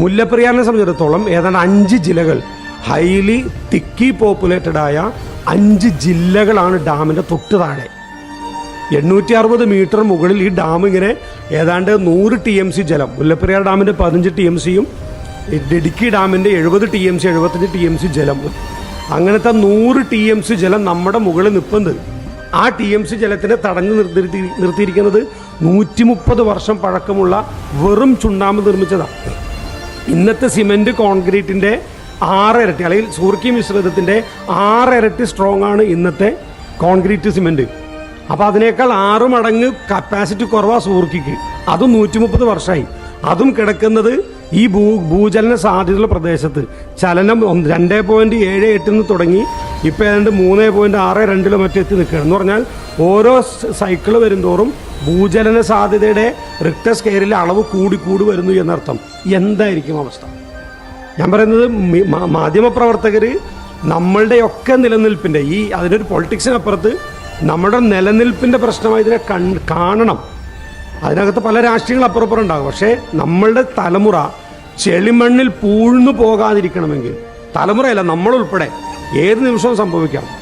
മുല്ലപ്പെരിയാറിനെ സംബന്ധിച്ചിടത്തോളം ഏതാണ്ട് അഞ്ച് ജില്ലകൾ ഹൈലി തിക്കി പോപ്പുലേറ്റഡ് ആയ അഞ്ച് ജില്ലകളാണ് ഡാമിന്റെ തൊട്ട് താഴെ. എണ്ണൂറ്റി അറുപത് മീറ്റർ മുകളിൽ ഈ ഡാം ഇങ്ങനെ ഏതാണ്ട് നൂറ് ടി എം സി ജലം മുല്ലപ്പെരിയാർ ഡാമിന്റെ പതിനഞ്ച് ടി എം സിയും ഇടുക്കി ഡാമിന്റെ എഴുപത് ടി എം സി എഴുപത്തഞ്ച് ടി എം സി ജലം. അങ്ങനത്തെ നൂറ് ടി എം സി ജലം നമ്മുടെ മുകളിൽ നിൽപ്പുന്നത് ആ ടി എം സി ജലത്തിനെ തടഞ്ഞു നിർത്തി നിർത്തിയിരിക്കുന്നത് നൂറ്റി മുപ്പത് വർഷം പഴക്കമുള്ള വെറും ചുണ്ണാമ്പ് നിർമ്മിച്ചതാണ്. ഇന്നത്തെ സിമെന്റ് കോൺക്രീറ്റിന്റെ ആറിരട്ടി അല്ലെങ്കിൽ സൂർക്കി മിശ്രിതത്തിന്റെ ആറിരട്ടി സ്ട്രോങ് ആണ് ഇന്നത്തെ കോൺക്രീറ്റ് സിമെന്റ്. അപ്പോൾ അതിനേക്കാൾ ആറ് മടങ്ങ് കപ്പാസിറ്റി കുറവാ സൂർക്കിക്ക്. അതും നൂറ്റി മുപ്പത് വർഷമായി അതും കിടക്കുന്നത് ഈ ഭൂ ഭൂചലന സാധ്യതയുള്ള പ്രദേശത്ത്. ചലനം രണ്ട് പോയിന്റ് ഏഴ് എട്ടിൽ നിന്ന് തുടങ്ങി ഇപ്പോൾ ഏതാണ്ട് മൂന്ന് പോയിന്റ് ആറ് രണ്ടിലോ മറ്റോ എത്തി നിൽക്കുകയാണ്. എന്ന് പറഞ്ഞാൽ ഓരോ സൈക്കിൾ വരുന്തോറും ഭൂചലന സാധ്യതയുടെ റിക്ടർ സ്കെയറിലെ അളവ് കൂടി കൂടി വരുന്നു എന്നർത്ഥം. എന്തായിരിക്കും അവസ്ഥ? ഞാൻ പറയുന്നത് മാധ്യമപ്രവർത്തകർ നമ്മളുടെയൊക്കെ നിലനിൽപ്പിന്റെ ഈ അതിനൊരു പൊളിറ്റിക്സിനപ്പുറത്ത് നമ്മുടെ നിലനിൽപ്പിന്റെ പ്രശ്നമായി ഇതിനെ കൺ കാണണം. അതിനകത്ത് പല രാഷ്ട്രീയങ്ങൾ അപ്പുറപ്പുറം ഉണ്ടാകും പക്ഷേ നമ്മളുടെ തലമുറ ചെളിമണ്ണിൽ പൂഴ്ന്നു പോകാതിരിക്കണമെങ്കിൽ തലമുറയല്ല നമ്മളുൾപ്പെടെ ഏത് നിമിഷവും സംഭവിക്കാം.